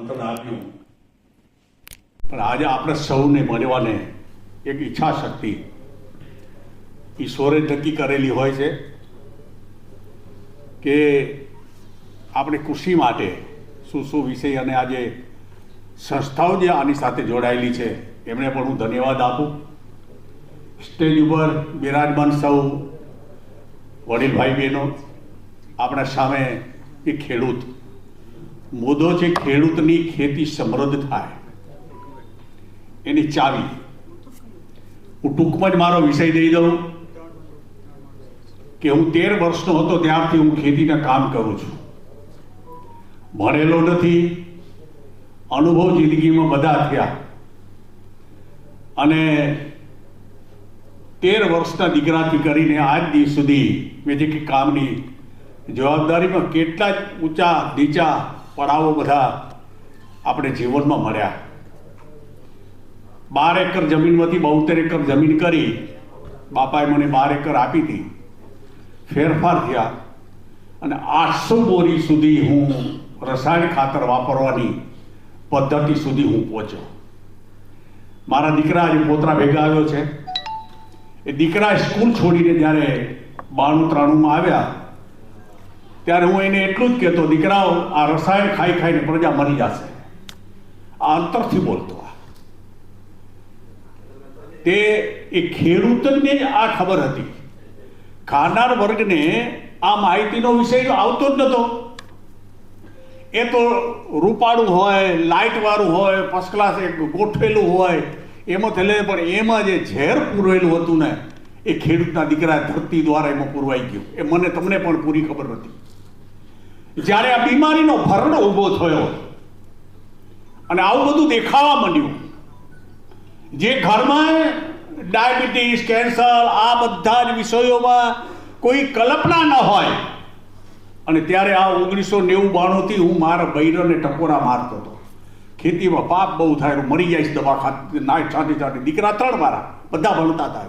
આમંત્રણ આપ્યું. પણ આજે આપણે સૌને મળવાને એક ઈચ્છા શક્તિ ઈશ્વરે નક્કી કરેલી હોય છે કે આપણે કૃષિ માટે શું શું વિષય અને આજે સંસ્થાઓ જે આની સાથે જોડાયેલી છે, એમને પણ હું ધન્યવાદ આપું. સ્ટેજ ઉપર બિરાજમાન સૌ વડીલભાઈ બહેનો, આપણા સામે એ ખેડૂત મુદ્દો છે ખેડૂતની ખેતી સમૃદ્ધ થાય, એની ચાવી. હું ટૂંકમાં જ મારો વિષય દઈ દઉં કે હું તેર વર્ષનો હતો ત્યારથી હું ખેતીના કામ કરું છું. ભણેલો નથી, અનુભવ જિંદગીમાં બધા થયા. અને તેર વર્ષના દીકરાથી કરીને આજ દિવસ સુધી મેં જે કામની જવાબદારીમાં કેટલા ઊંચા નીચા પડાવો બધા આપણે જીવનમાં મળ્યા. બાર એકર જમીનમાંથી બોતેર એકર જમીન કરી બાપાએ મને બાર એકર આપી હતી. ફેરફાર થયા અને આઠસો બોરી સુધી હું રસાયણ ખાતર વાપરવાની પદ્ધતિ સુધી હું પહોંચ્યો. મારા દીકરા આજે પોતરા ભેગા આવ્યો છે. એ દીકરા સ્કૂલ છોડીને જ્યારે બાણું ત્રાણુંમાં આવ્યા ત્યારે હું એને એટલું જ કહેતો, દીકરાઓ, આ રસાયણ ખાઈ ખાઈને પ્રજા મરી જશે. આ અંતરથી બોલતો તે એ ખેડૂતને જ આ ખબર હતી. ખાનાર વર્ગને આ માહિતીનો વિષય આવતો જ નહોતો એ તો રૂપાળું હોય, લાઇટવાળું હોય ફર્સ્ટ ક્લાસ એક ગોઠવેલું હોય, એમાં થયેલે, પણ એમાં જે ઝેર પૂરવેલું હતું ને એ ખેડૂતના દીકરા ધરતી દ્વારા એમાં પૂરવાઈ ગયું. એ મને તમને પણ પૂરી ખબર નથી જ્યારે આ બીમારીનો ભરડો ઊભો થયો અને આવું બધું દેખાવા માંડ્યું, જે ઘરમાં ડાયાબિટીસ, કેન્સર, આ બધા જ વિષયોમાં કોઈ કલ્પના ન હોય, અને ત્યારે આ ઓગણીસો નેવું બાણુંથી હું મારા બૈરને ટકોરા મારતો હતો. ખેતીમાં પાપ બહુ થાય મરી જાય દવા ખાતી ના છાંટી છાંટી, દીકરા ત્રણ મારા, બધા ભણતા હતા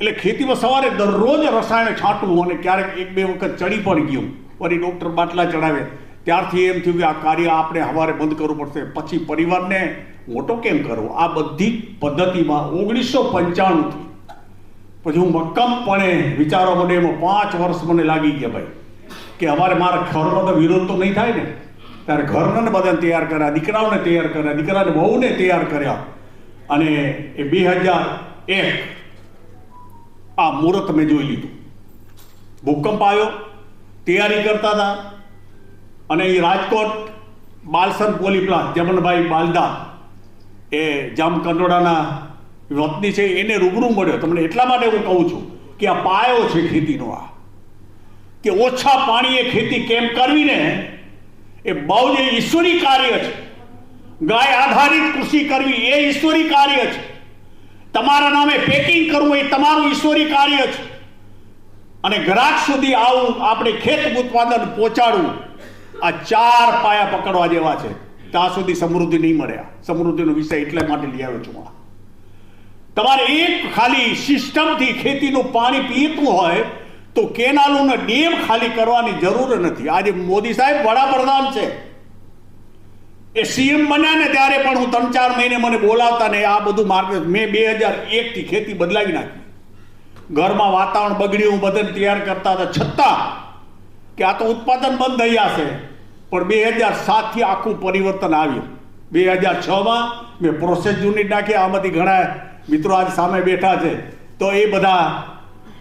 એટલે ખેતીમાં સવારે દરરોજ રસાયણ છાંટવું અને ક્યારેક એક બે વખત ચડી પણ ગયું. વળી ડૉક્ટર બાટલા ચડાવે. ત્યારથી એમ થયું કે આ કાર્ય આપણે સવારે બંધ કરવું પડશે. પછી પરિવારને મોટો કેમ કરવો આ બધી પદ્ધતિમાં ઓગણીસો પંચાણુંથી. પછી હું મક્કમપણે વિચારો મને એમાં પાંચ વર્ષ મને લાગી ગયા ભાઈ, કે અમારે મારા ઘરનો તો વિરોધ તો નહીં થાય ને. ત્યારે ઘરને બધાને તૈયાર કર્યા, દીકરાઓને તૈયાર કર્યા, દીકરાને બહુને તૈયાર કર્યા. અને એ બે હજાર એક આ મુહૂર્ત મેં જોઈ લીધું. ભૂકંપ આવ્યો, તૈયારી કરતા હતા અને એ રાજકોટ બાલસન પોલી પ્લાન્ટ જમનભાઈ બાલદા એ જામકંડોળાના વતની છે, એને રૂબરૂ મળ્યો. તમને એટલા માટે હું કહું છું કે આ પાયો છે ખેતીનો આ. કે ઓછા પાણીએ ખેતી કેમ કરવી ને એ બહુ જ ઈશ્વરી કાર્ય છે. ગાય આધારિત કૃષિ કરવી એ ઈશ્વરી કાર્ય છે. તમારા નામે પેકિંગ કરવું એ તમારું ઈશ્વરી કાર્ય છે. અને ગ્રાહક સુધી આવું આપણે ખેત ઉત્પાદન પહોંચાડવું, આ ચાર પાયા પકડવા જેવા છે. ત્યાં સુધી સમૃદ્ધિ નહીં મળે સમૃદ્ધિનો વિષય એટલા માટે લઈ આવ્યો છું આ. તમારે એક ખાલી સિસ્ટમથી ખેતીનું પાણી પીતું હોય, તો કેનાલોને ડેમ ખાલી કરવાની જરૂર નથી. આજે મોદી સાહેબ વડાપ્રધાન છે. એ સીએમ બન્યા ને ત્યારે પણ હું ત્રણ ચાર મહિને મને બોલાવતા ને આ બધું માર્કેટ મેં બે હજાર એકથી ખેતી બદલાવી નાખી. ઘરમાં વાતાવરણ બગડ્યું બધાને તૈયાર કરતા હતા. છતાં કે આ તો ઉત્પાદન બંધ થઈ જશે, પણ બે હજાર સાતથી આખું પરિવર્તન આવ્યું. બે હજાર છમાં મેં પ્રોસેસ યુનિટ નાખી, આમાંથી ઘણા મિત્રો આજ સામે બેઠા છે. તો એ બધા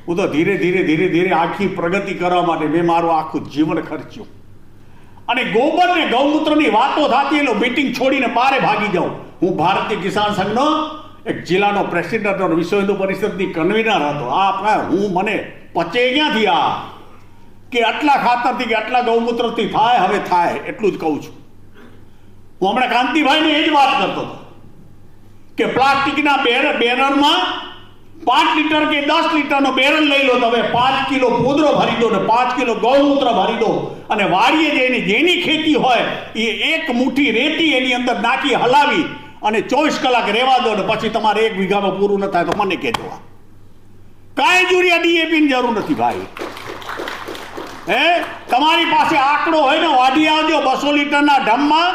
હું તો ધીરે ધીરે ધીરે ધીરે આખી પ્રગતિ કરવા માટે મેં મારું આખું જીવન ખર્ચ્યું. અને ગોબર ને ગૌમૂત્રની વાતો થતી એટલે મીટિંગ છોડીને બારે ભાગી જાઉં. હું ભારતીય કિસાન સંઘનો એક જિલ્લાનો પ્રેસિડેન્ટ હતો વિશ્વ હિન્દુ પરિષદની કન્વીનર હતો. આ આપણા હું મને પચે ક્યાંથી આ? કે આટલા ખાતરથી કે આટલા ગૌમૂત્રથી થાય, હવે થાય, એટલું જ કહું છું. હું હમણાં કાંતિભાઈને એ જ વાત કરતો હતો કે પ્લાસ્ટિકના બેર બેરરમાં પાંચ લીટર કે દસ લીટરનો બેરલ લઈ લો તમે, પાંચ કિલો પોદરો ભરી દો ને પાંચ કિલો ગૌમૂત્ર ભરી દો. અને વાડીએ જઈને જેની ખેતી હોય, એ એક મુઠ્ઠી રેતી એની અંદર નાખી હલાવી અને ચોવીસ કલાક રહેવા દો ને પછી તમારે એક વીઘામાં પૂરું ન થાય તો મને કહેજો કાંઈ યુરિયા ડીએપી ની જરૂર નથી ભાઈ. હે? તમારી પાસે આંકડો હોય ને વાઢી આવજો બસો લીટરના ડ્રમમાં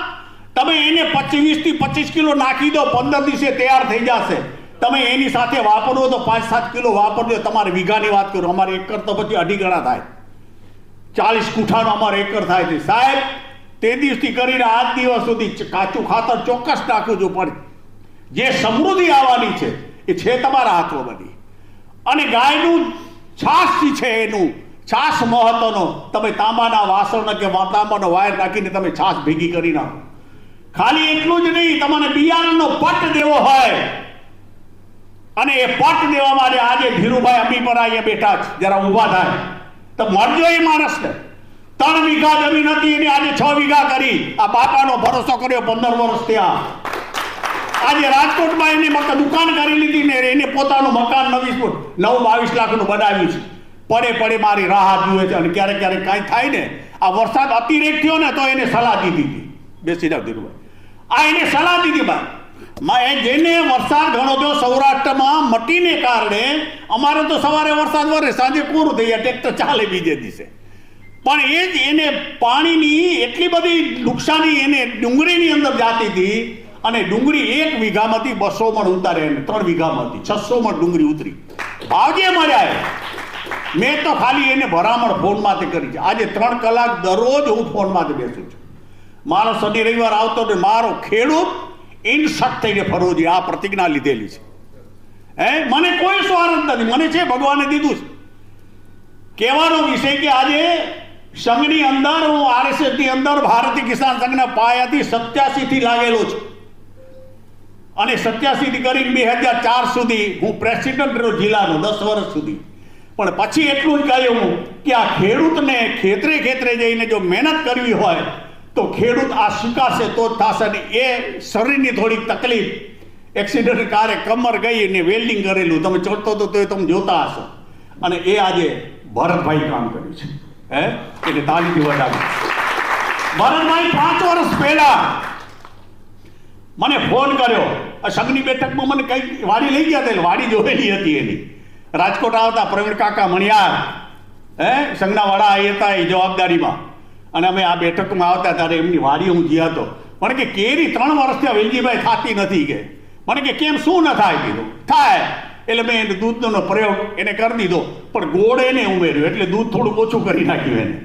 તમે એને પચીસથી પચીસ કિલો નાખી દો, પંદર દિવસે તૈયાર થઈ જશે. તમે એની સાથે વાપરો તો પાંચ સાત કિલો વાપરજો, તમારે વીઘાની વાત કરો, અમારે એકર તો પછી અઢી ગણા થાય. ચાલીસ કુઠાનો અમારે એકર થાય છે. સાહેબ, તે દિવસથી કરીને આજ દિવસ સુધી કાચું ખાતર ચોક્કસ નાખું છું, પણ જે સમૃદ્ધિ આવવાની છે, એ છે તમારા હાથમાં બધી. અને ગાયનું છાશ છે એનું, છાશ મહત્વનો. તમે તાંબાના વાસણ કે તાંબાનો વાયર નાખીને તમે છાશ ભેગી કરી નાખો. ખાલી એટલું જ નહીં, તમને બિયારણનો પટ દેવો હોય. અને એ પટ દેવા માટે આજે ધીરુભાઈ અમીપરા અહીંયા બેઠા જરા ઊભા થાય. તો મળજો એ માણસને. ત્રણ વીઘા જમીન હતી એને આજે છ વીઘા કરી. આ બાપાનો ભરોસો કર્યો પંદર વર્ષ ત્યાં આજે રાજકોટમાં એને મકા દુકાન કરી લીધી ને એને પોતાનું મકાન નવીસ ફૂટ નવ બાવીસ લાખનું બનાવ્યું છે. પડે પડે મારી રાહત જુએ છે અને ક્યારેક ક્યારેક કાંઈ થાય ને, આ વરસાદ અતિરેક થયો ને તો એને સલાહ દીધી. હતી બેસી જાવ ધીરુભાઈ. આ એને સલાહ દીધી ભાઈ જેને વરસાદ ઘણો થયો સૌરાષ્ટ્રમાં મટીને કારણે, અમારે તો સવારે વરસાદ વરે, સાંજે પૂરું થઈ જાય ટ્રેક્ટર ચાલે બીજે દિવસે. પણ એ જ એને પાણીની એટલી બધી નુકસાની એને ડુંગળીની અંદર જાતી હતી અને ડુંગળી એક વીઘામાંથી બસો મણ ઉતારે એને ત્રણ વીઘામાંથી છસો મણ ડુંગળી ઉતરી. આવજે મજા. મેં તો ખાલી એને ભરામણ ફોનમાંથી કરી છે. આજે ત્રણ કલાક દરરોજ હું ફોનમાંથી બેસું છું. મારો શનિ રવિવાર આવતો ને મારો ખેડૂત ઇનશટ થઈને ફરવો જોઈએ આ પ્રતિજ્ઞા લીધેલી છે. હે? મને કોઈ સ્વાર્થ નથી. મને છે ભગવાને દીધું છે. કહેવાનો વિષય કે આજે સંઘની અંદર હું આરએસએસની અંદર ભારતીય કિસાન સંઘના પાયાથી સત્યાસીથી લાગેલો છું. અને સત્યાસીથી કરી બે હજાર ચાર સુધી હું પ્રેસિડેન્ટ રહ્યો જિલ્લાનો, દસ વર્ષ સુધી. પણ પછી એટલું જ કહ્યું કે આ ખેડૂતને ખેતરે ખેતરે જઈને જો મહેનત કરવી હોય તો ખેડૂત આ શીખાશે તો જ થશે ને એ શરીરની થોડીક તકલીફ. એક્સિડન્ટ કારે કમર ગઈ અને વેલ્ડિંગ કરેલું. તમે ચોટતો તો એ તમે જોતા હશો. અને એ આજે ભરતભાઈ કામ કર્યું છે. હે? એટલે તાલીથી વધાવી ભરતભાઈ પાંચ વર્ષ પહેલા મને ફોન કર્યો. સગની બેઠકમાં મને કઈ વાડી લઈ ગયા હતા વાડી જોયેલી હતી એની. રાજકોટ આવતા પ્રવીણ કાકા મણિયાર. હે? વડા અહીં હતા એ જવાબદારીમાં. અને અમે આ બેઠકમાં આવતા ત્યારે એમની વાડી હું ગયા હતો. મને કે, કેરી ત્રણ વર્ષથી આ વેલજીભાઈ થતી નથી કે? મને કે, કેમ? શું ન થાય? કીધું. થાય. એટલે મેં એને દૂધનો પ્રયોગ એને કરી દીધો. પણ ગોળ એને ઉમેર્યો. એટલે દૂધ થોડુંક ઓછું કરી નાખ્યું એને.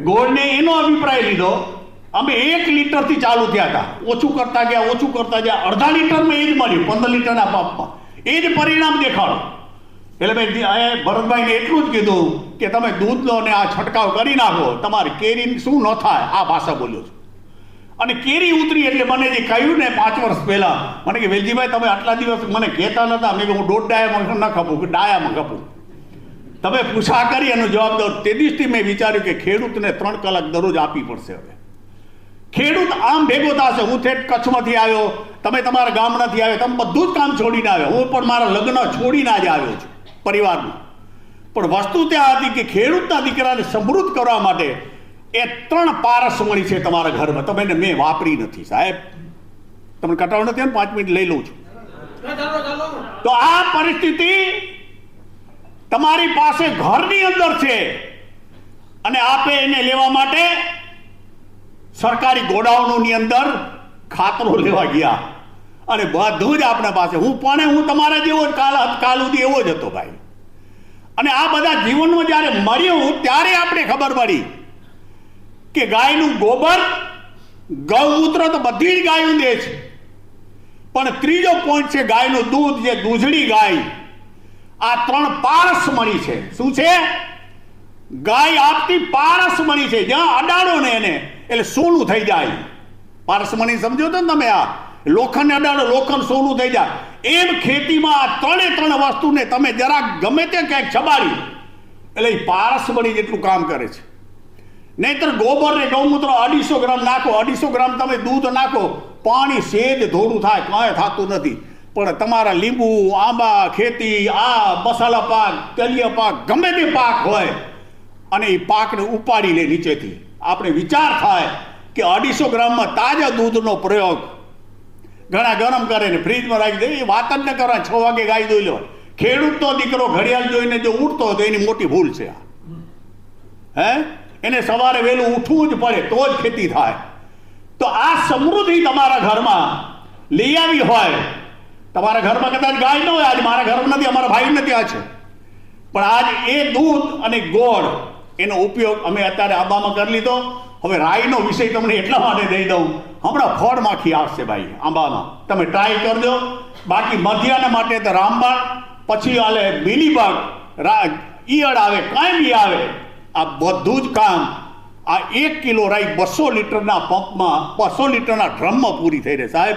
ગોળને એનો અભિપ્રાય લીધો. અમે એક લીટરથી ચાલુ થયા હતા. ઓછું કરતા ગયા, ઓછું કરતા ગયા. અડધા લીટરમાં એ જ મળ્યું. પંદર લીટરના પાપમાં. એ જ પરિણામ દેખાડો. એટલે ભાઈ એ ભરતભાઈને એટલું જ કીધું કે તમે દૂધ લો ને આ છંટકાવ કરી નાખો, તમારી કેરી શું ન થાય? આ ભાષા બોલ્યો છું. અને કેરી ઉતરી એટલે મને જે કહ્યું ને પાંચ વર્ષ પહેલા, મને કે વેલજીભાઈ, તમે આટલા દિવસ મને કહેતા નતા? મેં કે હું દોઢ ડાયામાં ન ખપું, કે ડાયામાં ખપું. તમે પૂછા કરી એનો જવાબ દો. તે દિવસથી મેં વિચાર્યું કે ખેડૂતને ત્રણ કલાક દરરોજ આપવી પડશે હવે. ખેડૂત આમ ભેગો થશે. હું ઠેઠ કચ્છમાંથી આવ્યો, તમે તમારા ગામડાથી આવ્યો, તમે બધું જ કામ છોડીને આવ્યો. હું પણ મારા લગ્ન છોડીને જ આવ્યો છું. પરિવારનું. પણ વસ્તુ ત્યાં હતી કે ખેડૂતના દીકરાને સમૃદ્ધ કરવા માટે એ ત્રણ પારસ મળી છે તમારા ઘરમાં. તમે મેં વાપરી નથી, સાહેબ. તમને કટાવ નથી પાંચ મિનિટ લઈ લઉં છું. તો આ પરિસ્થિતિ તમારી પાસે ઘરની અંદર છે અને આપે એને લેવા માટે સરકારી ગોડાઉનોની અંદર ખાતરો લેવા ગયા. અને બધું જ આપણા પાસે. હું પણ હું તમારા જેવો જ કાલ કાલ સુધી એવો જ હતો ભાઈ. અને આ બધા જીવનમાં જ્યારે મળ્યું ત્યારે આપણે ખબર પડી કે ગાયનું ગોબર ગૌમૂત્ર તો બધી જ ગાયો દે છે. પણ ત્રીજો પોઈન્ટ છે ગાયનું દૂધ જે દૂધળી ગાય, આ ત્રણ પારસ મળી છે. શું છે? ગાય આપતી પારસમણી છે. જ્યાં અડાડો ને એને, એટલે સોનું થઈ જાય. પારસમણી સમજો તો ને તમે આ. લોખંડ અડાડો, લોખંડ સોનું થઈ જાય એમ ખેતીમાં આ ત્રણે ત્રણ વસ્તુને તમે જરાક ગમે તે ક્યાંક છબાડી એટલે એ પારસમણી જેટલું કામ કરે છે. નહીતર ગોબર ને ગૌમૂત્ર અઢીસો ગ્રામ નાખો, અઢીસો ગ્રામ તમે દૂધ નાખો, પાણી સેજ ધોળું થાય, કાંઈ થતું નથી. પણ તમારા લીંબુ, આંબા, ખેતી, આ મસાલા પાક, તેલીય પાક ગમે તે પાક હોય, અને એ પાકને ઉપાડી લે નીચેથી. આપણે વિચાર થાય કે અઢીસો ગ્રામમાં તાજા દૂધનો પ્રયોગ ઘણા ગરમ કરે ને ફ્રીજમાં રાખી દે, એ વાત જ ન કરવા છ વાગે ગાય દોઈ લેવાય ખેડૂતનો દીકરો ઘડિયાળ જોઈને જો ઉઠતો તો એની મોટી ભૂલ છે આ. હે? એને સવારે વહેલું ઉઠવું જ પડે, તો જ ખેતી થાય. તો આ સમૃદ્ધિ તમારા ઘરમાં લઈ આવી હોય. તમારા ઘરમાં કદાચ ગાય ન હોય, આજ મારા ઘરમાં નથી, અમારા ભાઈ નથી આ છે. પણ આજ એ દૂધ અને ગોળ, એનો ઉપયોગ અમે અત્યારે આબામાં કરી લીધો. હવે રાઈનો વિષય તમને એટલા માટે દઈ દઉં. હમણાં ફળ માખી આવશે ભાઈ આંબામાં તમે ટ્રાય કરજો બાકી મધ્યાના માટે તો રામબાણ, પછી આલે મિલીબાગ ઈયળ આવે, કાંઈ બી આવે. આ બધું જ કામ. આ એક કિલો રાઈ બસો લીટરના પંપમાં, બસો લીટરના ડ્રમમાં પૂરી થઈ રહે સાહેબ.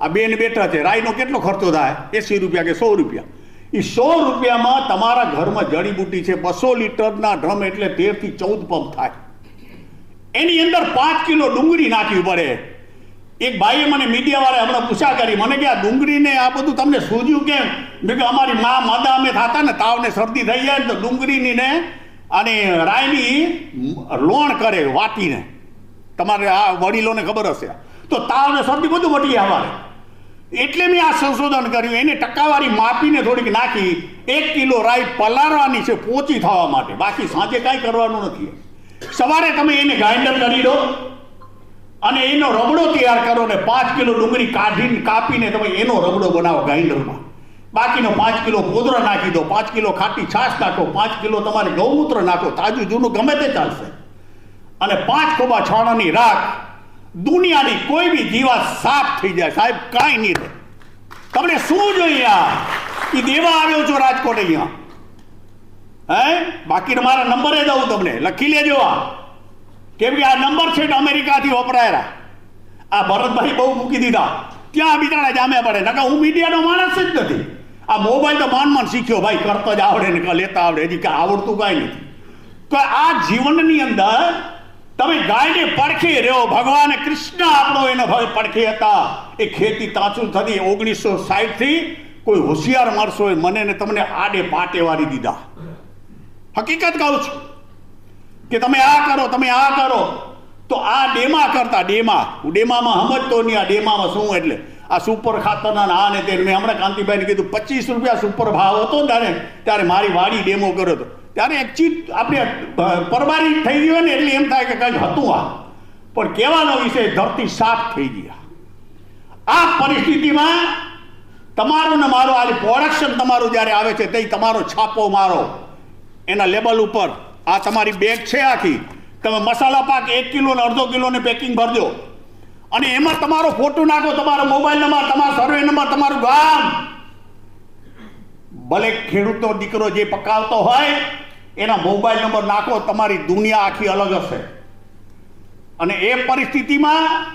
આ બેન બેઠા છે. રાઈનો કેટલો ખર્ચો થાય? એસી રૂપિયા કે સો રૂપિયા? એ સો રૂપિયામાં તમારા ઘરમાં જડીબુટી છે. બસો લીટરના ડ્રમ એટલે તેરથી ચૌદ પંપ થાય. એની અંદર પાંચ કિલો ડુંગળી નાખવી પડે. એક ભાઈએ મને મીડિયાવાળાએ હમણાં પૂછા કરી, મને કે આ ડુંગળીને આ બધું તમને સૂજ્યું કેમ? મેં કે અમારી મા માદા અમે થતા ને તાવને શરદી થઈ જાય ને તો ડુંગળીની ને અને રાયની લોણ કરે વાટીને. તમારે આ વડીલોને ખબર હશે. તો તાવ ને શરદી બધું મટી આવે એટલે મેં આ સંશોધન કર્યું. એને ટકાવારી માપીને થોડીક નાખી. એક કિલો રાઈ પલાળવાની છે પોચી થવા માટે. બાકી સાંજે કાંઈ કરવાનું નથી. સવારે તમે એને ગ્રાઇન્ડર કરી દો અને એનો રબડો તૈયાર કરો ને પાંચ કિલો ડુંગળી કાઢીને કાપીને તમે એનો રબડો બનાવો ગ્રાઇન્ડરમાં બાકીનો પાંચ કિલો પોદરો નાખી દો, પાંચ કિલો ખાટી છાશ નાખો, પાંચ કિલો તમારે ગૌમૂત્ર નાખો, તાજું જૂનું ગમે તે ચાલશે. અને પાંચ ખોબા છાણાની રાખ દુનિયાની કોઈ બી જીવા સાફ થઈ જાય, સાહેબ, કાંઈ નહીં રહે. તમને શું જોઈએ આ? એ દેવા આવ્યો છો રાજકોટ અહીંયા. હે? બાકી મારા નંબરે દઉં તમને. લખી લેજો આ. કેમ કે આ નંબર છે અમેરિકાથી વપરાયેલા. આ ભરતભાઈ બહુ મૂકી દીધા. ત્યાં બિચારા જામે પડે. નકા હું મીડિયાનો માણસ જ નથી. આ મોબાઈલ તો માન માન શીખ્યો. ભાઈ, કરતો જ આવડે ને લેતા આવડે. હજી કાંઈ આવડતું કાંઈ નથી. તો આ જીવનની અંદર તમે ગાયને પડખે રહ્યો. ભગવાન કૃષ્ણ આપણો એનો ભાઈ પડખે હતા. એ ખેતી તાચું થતી ઓગણીસો સાઠથી કોઈ હોશિયાર માણસોએ મને ને તમને આડે પાટે વાળી દીધા. હકીકત કહું છું કે તમે આ કરો, તમે આ કરો. તો આ ડેમા કરતા ડેમા. હું ડેમામાં સમજતો નહીં, આ ડેમામાં શું એટલે? આ સુપર ખાતરના આ ને તે મેં હમણાં કાંતિભાઈને કીધું, પચીસ રૂપિયા સુપર ભાવ હતો ત્યારે ત્યારે મારી વાડી ડેમો કર્યો હતો. ત્યારે એક ચીજ આપણે પરબારી થઈ ગયો ને એટલે એમ થાય કે કંઈક હતું આ. પણ કહેવાનો વિષય, ધરતી સાફ થઈ ગયા આ. પરિસ્થિતિમાં તમારું ને મારું, આજે પ્રોડક્શન તમારું જ્યારે આવે છે તે તમારો છાપો મારો. એના લેબલ ઉપર આ તમારી બેગ છે આખી. તમે મસાલા પાક એક કિલો ને અડધો કિલોને પેકિંગ ભરજો. અને એમાં તમારો ફોટો નાખો, તમારો મોબાઈલ નંબર, તમારો સર્વે નંબર, તમારું ગામ. ભલે ખેડૂતનો દીકરો જે પકાવતો હોય, એના મોબાઈલ નંબર નાખો, તમારી દુનિયા આખી અલગ હશે. અને એ પરિસ્થિતિમાં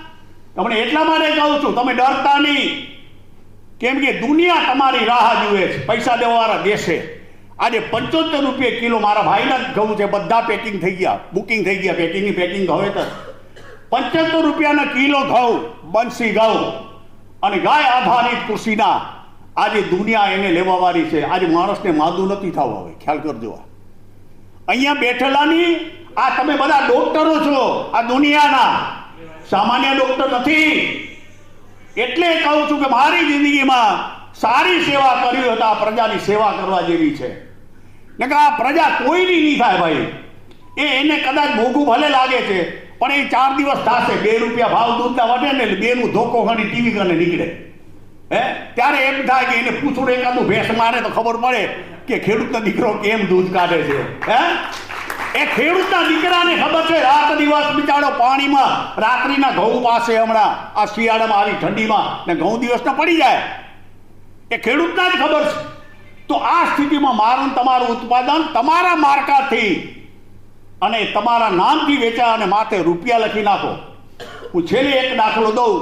તમને એટલા માટે કહું છું, તમે ડરતા નહીં. કેમ કે દુનિયા તમારી રાહ જુએ છે, પૈસા દેવાવાળા દેશે. આજે પંચોતેર રૂપિયા કિલો મારા ભાઈના જ ઘઉં છે, બધા પેકિંગ થઈ ગયા. બુકિંગ થઈ ગયા પેકિંગની પેકિંગ હવે તો. પંચોતેર રૂપિયાના કિલો ઘઉં, બંસી ઘઉં. અને ગાય આધારિત કૃષિના આજે દુનિયા એને લેવાવાળી છે. આજે માણસને માદું નથી થવું હવે, ખ્યાલ કરજો અહીંયા બેઠેલાની, આ તમે બધા ડોક્ટરો છો, આ દુનિયાના. સામાન્ય ડોક્ટર નથી. એટલે કહું છું કે મારી જિંદગીમાં સારી સેવા કરી હતા પ્રજાની સેવા કરવા જેવી છે. નકર આ પ્રજા કોઈની નહીં થાય ભાઈ. એ એને કદાચ મોંઘું ભલે લાગે છે, પણ એ ચાર દિવસ થશે, બે રૂપિયા ભાવ દૂધના વધે ને એટલે બેનું ધોકો ખણી ટીવી કરીને નીકળે. હે? ત્યારે એમ થાય કે એને પૂછડું એકાદું ભેંસ મારે તો ખબર પડે કે ખેડૂતનો દીકરો કેમ દૂધ કાઢે છે. હે? એ ખેડૂતના દીકરાને ખબર છે, રાત દિવસ બિચારો પાણીમાં, રાત્રિના ઘઉં પાસે હમણાં, આ શિયાળામાં, આવી ઠંડીમાં, ને ઘઉં દિવસના પડી જાય. એ ખેડૂતના જ ખબર છે. તો આ સ્થિતિમાં મારું તમારું ઉત્પાદન તમારા માર્કાથી અને તમારા નામથી વેચા અને માથે રૂપિયા લખી નાખો. હું છેલ્લે એક દાખલો દઉં.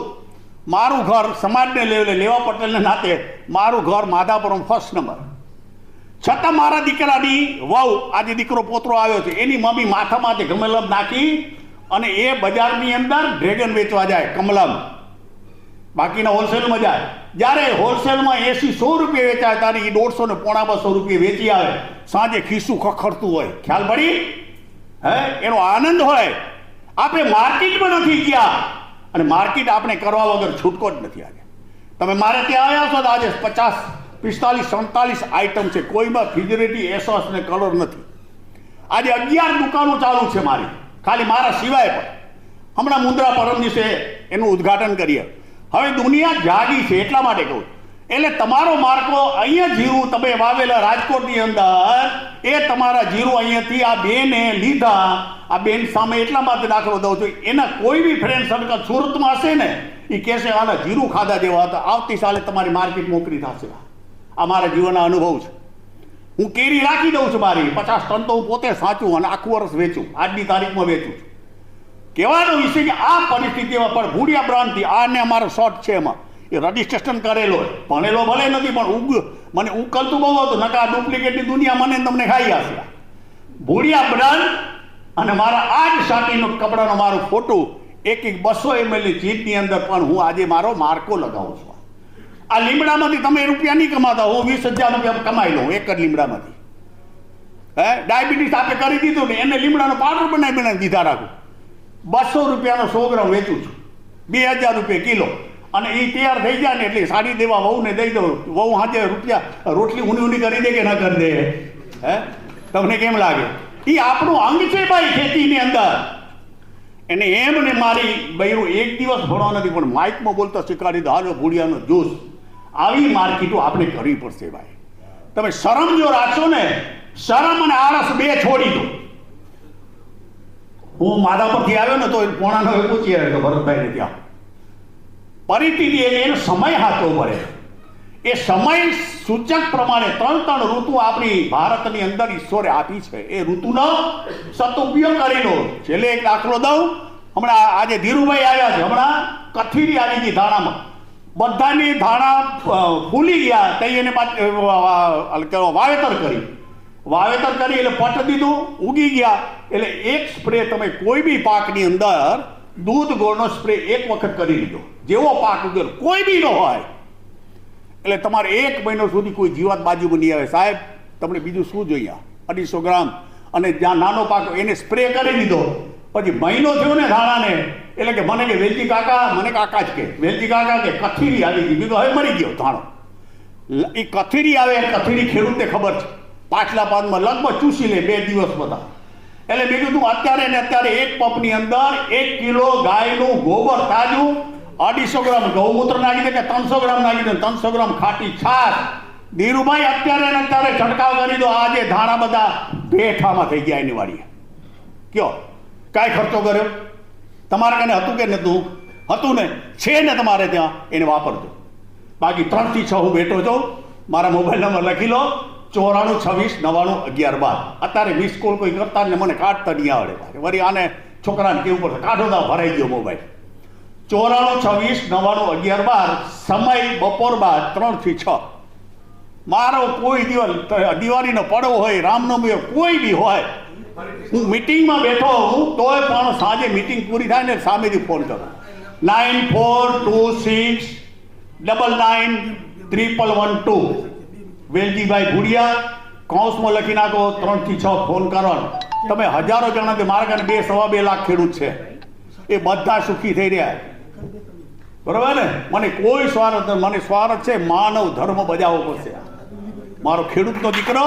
મારું ઘર સમાજને લેવલે લેવા પટેલને નાતે મારું ઘર માધાપુરમ ફર્સ્ટ નંબર. છતાં મારા દીકરાની વહુ, આજે દીકરો પોતરો આવ્યો છે, એની મમ્મી માથામાં કમલમ નાખી અને એ બજારની અંદર ડ્રેગન વેચવા જાય, કમલમ. બાકીના હોલસેલમાં જાય. જ્યારે હોલસેલમાં એસી સો રૂપિયા વેચાય ત્યારે એ દોઢસો ને પોણા બસો રૂપિયા વેચી આવે. સાંજે ખીસું ખખડતું હોય. ખ્યાલ પડી? હે? એનો આનંદ હોય. આપણે માર્કેટમાં નથી ગયા. અને માર્કેટ આપણે કરવા વગર છૂટકો જ નથી આજે તમે મારે ત્યાં આવ્યા છો તો આજે પચાસ, પિસ્તાલીસ સંતાલીસ આઈટમ છે. કોઈમાં ફિજરેટી એસોસ ને કલર નથી. આજે અગિયાર દુકાનો ચાલુ છે મારી. ખાલી મારા સિવાય પણ. હમણાં મુંદ્રા પરમ દિવસે એનું ઉદ્ઘાટન કરીએ. હવે દુનિયા જાગી છે એટલા માટે કહું એટલે તમારો માર્કો અહીંયા જીરું તમે વાવેલા રાજકોટની અંદર, એ તમારા જીરું અહીંયાથી આ બેને લીધા. આ બેન સામે એટલા માટે દાખલો દઉં છું. એના કોઈ બી ફ્રેન્ડ સર્કલ સુરતમાં હશે ને, એ કહેશે આના જીરું ખાધા જેવા હતા. આવતી સાલે તમારી માર્કેટ મોકલી થશે. આ મારા જીવનના અનુભવ છે. હું કેરી રાખી દઉં છું મારી. પચાસ ટન તો હું પોતે સાચું અને આખું વર્ષ વેચું. આજની તારીખમાં વેચું છું. કહેવાનો વિષય કે આ પરિસ્થિતિમાં પણ ભૂડિયા બ્રાન્ડથી આને અમારો શોર્ટ છે એમાં. એ રજીસ્ટ્રેશન કરેલો ભણેલો ભલે નથી, પણ ઉગ મને ઉકલતું બહુ હતું. નકા ડુપ્લિકેટની દુનિયા મને તમને ખાઈ હશે. ભૂડિયા બ્રાન્ડ અને મારા આ જ સાટીનો કપડાનો મારો ફોટો એક એક બસો એમએલની જીતની અંદર પણ હું આજે મારો માર્કો લગાવું છું. આ લીમડામાંથી તમે રૂપિયા નહીં કમાતા. હું વીસ હજાર રૂપિયા કમાઈ લઉં એક જ લીમડામાંથી. હે? ડાયાબિટીસ આપણે કરી દીધું ને એને લીમડાનો પાવડર બનાવી બનાવી દીધા રાખું. બસો રૂપિયાનો સો ગ્રામ વેચું છું. બે હજાર રૂપિયા કિલો. અને એ તૈયાર થઈ જાય ને એટલે સાડી દેવા વહુને દઈ દઉં. વહુ હાજે રૂપિયા રોટલી ઊની ઊની કરી દે કે ન કરી દે? હે? તમને કેમ લાગે? એ આપણું અંગ છે ભાઈ ખેતીની અંદર. એને એમ ને મારી બૈરું એક દિવસ ભણવા નથી, પણ માઇકમાં બોલતા શીખવાડી દો, હાલો ભૂડિયાનો જૂસ. આવી માર્કેટો આપણે કરવી પડશે ભાઈ. તમે શરમ જો રાખશો ને, શરમ અને આળસ બે છોડી દો. હું માધા પરથી આવ્યો ને તો પોણા નવે પૂછી આવ્યો ભરતભાઈને ત્યાં. પરિસ્થિતિ એને સમય હાથો પડે એ સમય સૂચક પ્રમાણે ત્રણ ત્રણ ઋતુ આપણી ભારતની અંદર ઈશ્વરે આપી છે. એ ઋતુનો સદઉપયોગ કરી લો છેલ્લે એક દાખલો દઉં. હમણાં આજે ધીરુભાઈ આવ્યા છે. હમણાં કથીરી આવી ગઈ ધાણામાં. બધાની ધાણા ફૂલી ગયા. તઈ એને વાવેતર કરી વાવેતર કરી એટલે પટ દીધું, ઉગી ગયા. એટલે એક સ્પ્રે તમે કોઈ બી પાકની અંદર દૂધ ગોળનો સ્પ્રે એક વખત કરી લીધો. જેવો પાક ઉગેલો, કોઈ બી નો હોય. એટલે તમારે એક મહિનો સુધી કોઈ જીવાત બાજુમાં નહીં આવે. સાહેબ, તમને બીજું શું જોઈએ? અઢીસો ગ્રામ. અને જ્યાં નાનો પાક એને સ્પ્રે કરી દીધો. પછી મહિનો થયો ને ધાણાને એટલે કે મને કે, વેલજી કાકા, મને કાકા જ કે. વેલજી કાકા, કે કથીરી આવી ગઈ. બીજું હવે મરી ગયો. ધાણો. એ કથીરી આવે, કથીરી ખેડૂતને ખબર છે. પાછલા પાનમાં લગભગ ચૂસી લે બે દિવસ બધા એટલે મેં કીધું, અત્યારે ને અત્યારે એક પંપની અંદર એક કિલો ગાયનું ગોબર તાજું અઢીસો ગ્રામ ગૌમૂત્ર નાખી દે કે ત્રણસો ગ્રામ નાખી દે ત્રણસો ગ્રામ ખાટી છાશ. ધીરુભાઈ અત્યારે ને અત્યારે છંટકાવ કરી દો, આજે ધાણા બધા બેઠામાં થઈ ગયા એની વાડીએ. કયો? કાંઈ ખર્ચો કર્યો? તમારે કને હતું કે નતું હતું ને? છે ને તમારે ત્યાં? એને વાપરજો. બાકી ત્રણથી છ હું બેઠો છું. મારા મોબાઈલ નંબર લખી લો. ચોરાણું, છવ્વીસ, નવ્વાણું, અગિયાર, બાર. અત્યારે મિસ કોલ કોઈ કરતા ને મને કાઢતા નહીં આવડે. વળી આને છોકરાને કેવું પડશે કાઢો દા ભરાઈ ગયો મોબાઈલ ચોરાણું, છવ્વીસ, નવ્વાણું, અગિયાર, બાર, સમય બપોર બાદ ત્રણથી છ. મારો કોઈ દિવસ દિવાળીનો પડવો હોય રામનવમી કોઈ બી હોય, હું મિટિંગમાં બેઠો હોઉં, તોય પણ સાંજે મિટિંગ પૂરી થાય ને સામેથી ફોન કરો. Nine four two six double nine triple one two Veljibhai Bhudiya કૌંસમાં લખી નાખો ત્રણથી છ ફોન કરો. તમે હજારો જણા મારા કારણે બે સવા બે લાખ ખેડૂત છે. એ બધા સુખી થઈ રહ્યા. બરોબર ને? મને કોઈ સ્વાર્થ. મને સ્વાર્થ છે, માનવ ધર્મ બજાવવો પડશે. મારો ખેડૂતનો દીકરો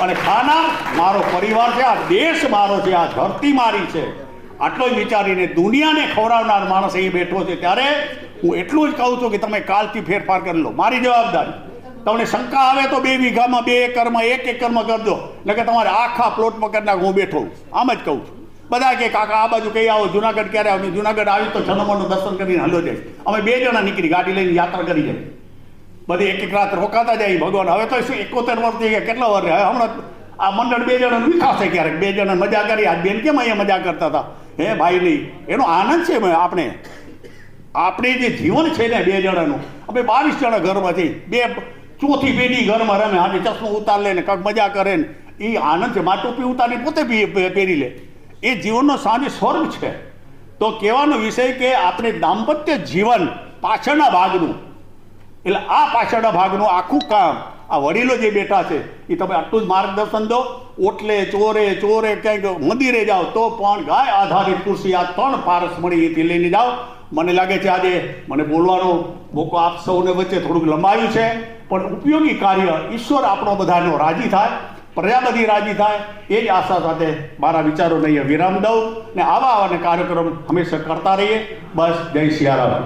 અને ખાના, મારો પરિવાર છે, આ દેશ મારો છે, આ ધરતી મારી છે. આટલો જ વિચારીને દુનિયાને ખવડાવનાર માણસ અહીં બેઠો છે ત્યારે હું એટલું જ કહું છું કે તમે કાલથી ફેરફાર કરી લો. મારી જવાબદારી. તમને શંકા આવે તો બે વીઘામાં બે એકરમાં એક એકરમાં કરજો. નકર તમારે આખા પ્લોટમાં કરી નાખો, હું બેઠો આમ જ કહું છું. બધા કે કાકા, આ બાજુ કઈ આવો, જુનાગઢ ક્યારે આવ્યું જુનાગઢ આવી તો છનમણનું દર્શન કરીને હલો જાય. અમે બે જણા નીકળી, ગાડી લઈને યાત્રા કરી જાય. બધી એક એક રાત રોકાતા જાય ભગવાન. હવે તો શું એકોતેર વર્ષ થઈ ગયા, કેટલા વર્ષ હવે હમણાં આ મંડળ બે જણા વિકાસ ક્યારેક. બે જણા મજા કરી, આ બેન કેમ અહીંયા મજા કરતા હતા? હે ભાઈ નહીં એનો આનંદ છે આપણે. આપણે જે જીવન છે ને બે જણાનું, અમે બાવીસ જણા ઘરમાં જઈ બે ચોથી પેઢી ઘરમાં રમે. આને ચશ્મો ઉતાર લે ને કાંઈક મજા કરે ને. એ આનંદ છે. માટોપી ઉતારી પોતે પહેરી લે. એ જીવનનો સાંજે સ્વર્ગ છે. તો કહેવાનો વિષય કે આપણે દાંપત્ય જીવન પાછળના ભાગનું. એટલે આ પાછળના ભાગનું આખું કામ આ વડીલો જે બેઠા છે એ તમે આટલું જ માર્ગદર્શન દો. ઓટલે, ચોરે ચોરે ક્યાંક મંદિરે જાઓ તો પણ ગાય આધારિત કૃષિ આ ત્રણ પારસ મળી એથી લઈને જાઓ. મને લાગે છે આજે મને બોલવાનો મોકો આપ સૌને વચ્ચે થોડુંક લંબાયું છે. પણ ઉપયોગી કાર્ય ઈશ્વર આપણો બધાનો રાજી થાય પ્રજા બધી રાજી થાય, એ જ આશા સાથે મારા વિચારોને અહીંયા વિરામ દઉં ને આવા આવા કાર્યક્રમ હંમેશા કરતા રહીએ. બસ જય સિયારામ.